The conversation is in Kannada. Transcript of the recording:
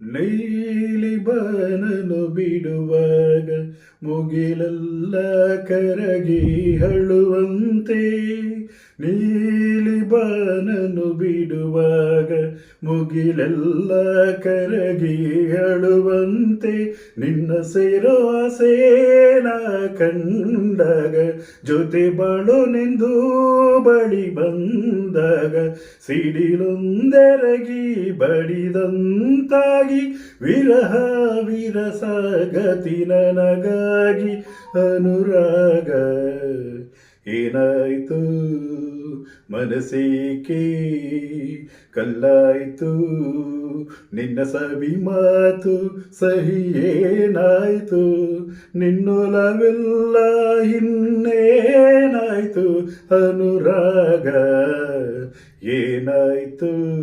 ನೀಲಿ ಬನನು ಬಿಡುವಾಗ ಮುಗಿಲೆಲ್ಲ ಕರಗಿ ಹಳುವಂತೆ ನೀಲಿ ಬಾನನು ಬಿಡುವಾಗ ಮುಗಿಲೆಲ್ಲ ಕರಗಿ ಅಳುವಂತೆ ನಿನ್ನ ಸೇರೋ ಸೇನ ಕಂಡಾಗ ಜೊತೆ ಬಾಳೋನೆಂದು ಬಳಿ ಬಂದಾಗ ಸಿಡಿಲೊಂದೆರಗಿ ಬಡಿದಂತಾಗಿ ವಿರಹ ವಿರಸಗತಿ ನನಗಾಗಿ ಅನುರಾಗ ಏನಾಯ್ತು? ಮನಸ್ಸೇಕೆ? ಕಲ್ಲಾಯಿತು? ನಿನ್ನ ಸವಿ ಮಾತು ಸಹಿ ಏನಾಯ್ತು? ನಿನ್ನೊಲವೆಲ್ಲ ಇನ್ನೇನಾಯ್ತು? ಅನುರಾಗ ಏನಾಯ್ತು?